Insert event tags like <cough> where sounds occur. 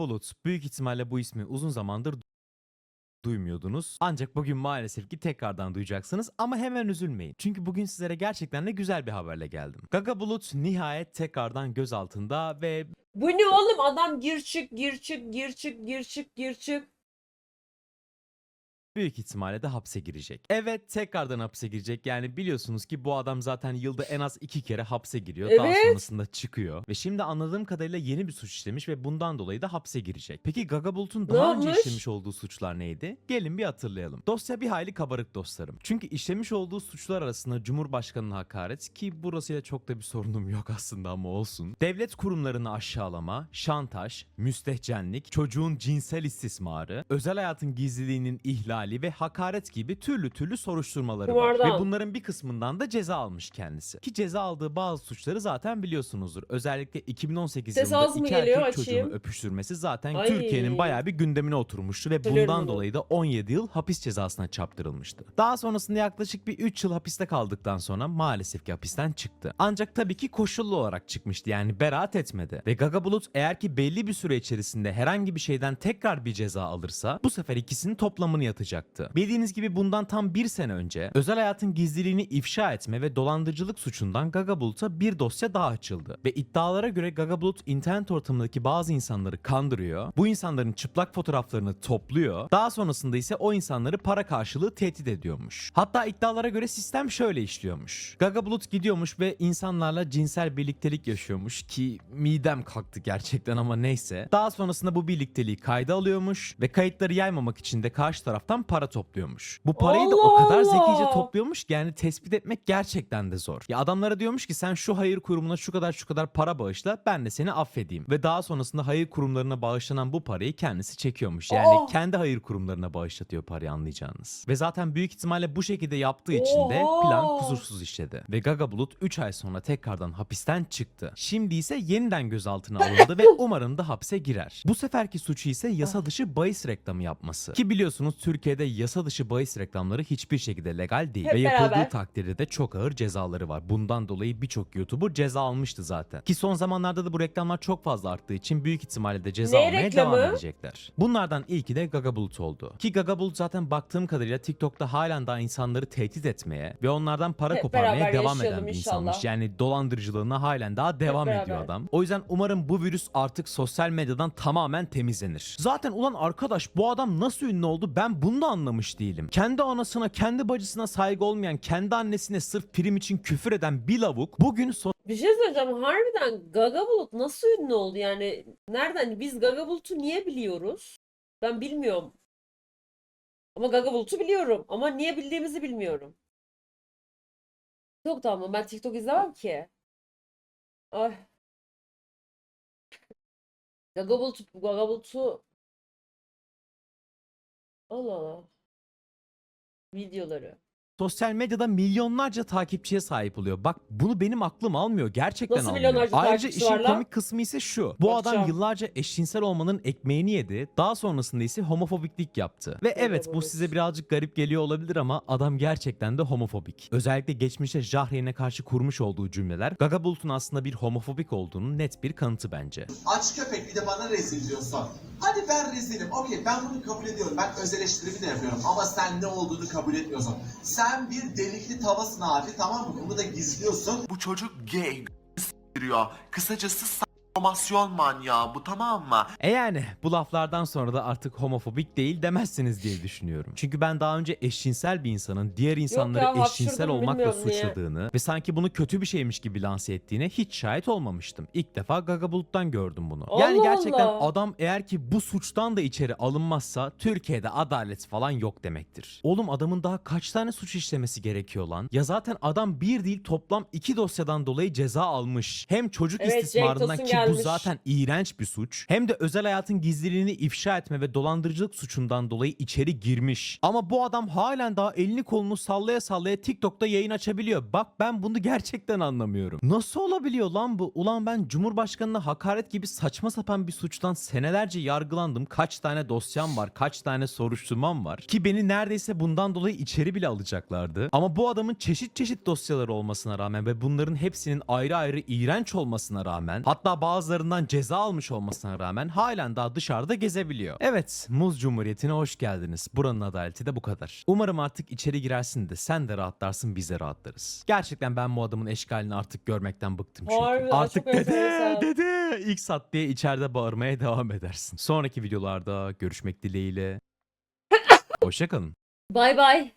Bulut. Büyük ihtimalle bu ismi uzun zamandır du- duymuyordunuz. Ancak bugün maalesef ki tekrardan duyacaksınız ama hemen üzülmeyin. Çünkü bugün sizlere gerçekten de güzel bir haberle geldim. Gaga Bulut nihayet tekrardan gözaltında ve Bu ne oğlum adam gir çık gir çık gir çık gir çık gir çık. Büyük ihtimalle de hapse girecek. Evet tekrardan hapse girecek. Yani biliyorsunuz ki bu adam zaten yılda en az iki kere hapse giriyor. Daha Evet. sonrasında çıkıyor. Ve şimdi anladığım kadarıyla yeni bir suç işlemiş ve bundan dolayı da hapse girecek. Peki Gaga Bulut'un Ne daha önce yapmış? işlemiş olduğu suçlar neydi? Gelin bir hatırlayalım. Dosya bir hayli kabarık dostlarım. Çünkü işlemiş olduğu suçlar arasında Cumhurbaşkanı'na hakaret ki burasıyla çok da bir sorunum yok aslında ama olsun. Devlet kurumlarını aşağılama, şantaj, müstehcenlik, çocuğun cinsel istismarı, özel hayatın gizliliğinin ihlali ve hakaret gibi türlü türlü soruşturmaları var. Kumardan. Ve bunların bir kısmından da ceza almış kendisi. Ki ceza aldığı bazı suçları zaten biliyorsunuzdur. Özellikle 2018 Ses yılında mı iki geliyor? erkek çocuğunu Açayım. öpüştürmesi zaten Ay. Türkiye'nin bayağı bir gündemine oturmuştu ve bundan bunu. dolayı da 17 yıl hapis cezasına çarptırılmıştı. Daha sonrasında yaklaşık bir 3 yıl hapiste kaldıktan sonra maalesef ki hapisten çıktı. Ancak tabii ki koşullu olarak çıkmıştı yani beraat etmedi. Ve Gaga Bulut eğer ki belli bir süre içerisinde herhangi bir şeyden tekrar bir ceza alırsa bu sefer ikisinin toplamını yatacaktı. Bildiğiniz gibi bundan tam bir sene önce özel hayatın gizliliğini ifşa etme ve dolandırıcılık suçundan Gaga Bulut'a bir dosya daha açıldı. Ve iddialara göre Gaga Bulut internet ortamındaki bazı insanları kandırıyor. Bu insanların çıplak fotoğraflarını topluyor. Daha sonrasında ise o insanları para karşılığı tehdit ediyormuş. Hatta iddialara göre sistem şöyle işliyormuş. Gaga Bulut gidiyormuş ve insanlarla cinsel birliktelik yaşıyormuş ki midem kalktı gerçekten ama neyse. Daha sonrasında bu birlikteliği kayda alıyormuş ve kayıtları yaymamak için de karşı taraftan para topluyormuş. Bu parayı da o Allah kadar zekice Allah! topluyormuş ki yani tespit etmek gerçekten de zor. Ya adamlara diyormuş ki sen şu hayır kurumuna şu kadar şu kadar para bağışla ben de seni affedeyim. Ve daha sonrasında hayır kurumlarına bağışlanan bu parayı kendisi çekiyormuş. Yani Oh! kendi hayır kurumlarına bağışlatıyor parayı anlayacağınız. Ve zaten büyük ihtimalle bu şekilde yaptığı için de plan kusursuz işledi. Ve Gaga Bulut 3 ay sonra tekrardan hapisten çıktı. Şimdi ise yeniden gözaltına alındı ve <laughs> umarım da hapse girer. Bu seferki suçu ise yasa dışı bahis reklamı yapması. Ki biliyorsunuz Türkiye'de yasa dışı bahis reklamları hiçbir şekilde legal değil. Hep ve yapıldığı beraber. takdirde de çok ağır cezaları var. Bundan dolayı birçok YouTuber ceza almıştı zaten. Ki son zamanlarda da bu reklamlar çok fazla arttığı için büyük ihtimalle de ceza Ne almaya reklamı? devam edecekler. Bunlardan ilki de Gaga Bulut oldu. Ki Gaga Bulut zaten baktığım kadarıyla TikTok'ta halen daha insanları tehdit etmeye ve onlardan para Hep koparmaya beraber devam yaşayalım eden bir inşallah. insanmış. Yani dolandırıcılığına halen daha devam ediyor beraber. adam. O yüzden umarım bu virüs artık sosyal medyadan tamamen temizlenir. Zaten ulan arkadaş bu adam nasıl ünlü oldu ben bunu da anlamış değilim. Kendi anasına kendi bacısına saygı olmayan kendi annesine sırf prim için küfür eden bir lavuk bugün Bir şey söyleyeceğim. Harbiden Gaga Bulut nasıl ünlü oldu yani? Nereden? Biz Gaga Bulut'u niye biliyoruz? Ben bilmiyorum. Ama Gaga Bulut'u biliyorum. Ama niye bildiğimizi bilmiyorum. TikTok'ta ama ben TikTok izlemem ki. Ay. Gaga Bulut, Gaga Bulut'u Allah Allah. Videoları. sosyal medyada milyonlarca takipçiye sahip oluyor. Bak bunu benim aklım almıyor. Gerçekten Nasıl almıyor. milyonlarca Ayrıca takipçisi işin var lan? komik kısmı ise şu. Bu adam Bakacağım. yıllarca eşcinsel olmanın ekmeğini yedi. Daha sonrasında ise homofobiklik yaptı. Ve evet bu size birazcık garip geliyor olabilir ama adam gerçekten de homofobik. Özellikle geçmişte Jahreyn'e karşı kurmuş olduğu cümleler Gaga Bulut'un aslında bir homofobik olduğunun net bir kanıtı bence. Aç köpek bir de bana rezil diyorsun. Hadi ben rezilim. Okey ben bunu kabul ediyorum. Ben öz eleştirimi de yapıyorum. Ama sen ne olduğunu kabul etmiyorsun. Sen bir delikli tavasın abi tamam mı? Bunu da gizliyorsun. Bu çocuk gay s**tiriyor. Kısacası s**masyon manyağı bu tamam mı? E yani bu laflardan sonra da artık homofobik değil demezsiniz diye düşünüyorum. Çünkü ben daha önce eşcinsel bir insanın diğer insanları ya, eşcinsel hapşırdım, olmakla bilmiyorum niye. suçladığını ve sanki bunu kötü bir şeymiş gibi lanse ettiğine hiç şahit olmamıştım. İlk defa Gaga Bulut'tan gördüm bunu. yani Allah gerçekten Allah. adam eğer ki bu suçtan da içeri alınmazsa Türkiye'de adalet falan yok demektir. Oğlum adamın daha kaç tane suç işlemesi gerekiyor lan? Ya zaten adam bir değil toplam iki dosyadan dolayı ceza almış. Hem çocuk Evet, Cenk istismarından Tosun ki bu gelmiş. zaten iğrenç bir suç. Hem de özel hayatın gizliliğini ifşa etme ve dolandırıcılık suçundan dolayı içeri girmiş. Ama bu adam halen daha elini kolunu sallaya sallaya TikTok'ta yayın açabiliyor. Bak ben bunu gerçekten anlamıyorum. Nasıl olabiliyor lan bu? Ulan ben Cumhurbaşkanına hakaret gibi saçma sapan bir suçtan senelerce yargılandım. Kaç tane dosyam var, kaç tane soruşturmam var. Ki beni neredeyse bundan dolayı içeri bile alacaklardı. Ama bu adamın çeşit çeşit dosyaları olmasına rağmen ve bunların hepsinin ayrı ayrı iğrenç olmasına rağmen hatta bazı bazılarından ceza almış olmasına rağmen halen daha dışarıda gezebiliyor. Evet, Muz Cumhuriyeti'ne hoş geldiniz. Buranın adaleti de bu kadar. Umarım artık içeri girersin de sen de rahatlarsın biz de rahatlarız. Gerçekten ben bu adamın eşkalini artık görmekten bıktım çünkü. Harbiden artık çok dede enteresan. dede ilk sat diye içeride bağırmaya devam edersin. Sonraki videolarda görüşmek dileğiyle. <laughs> Hoşçakalın. Bay bay.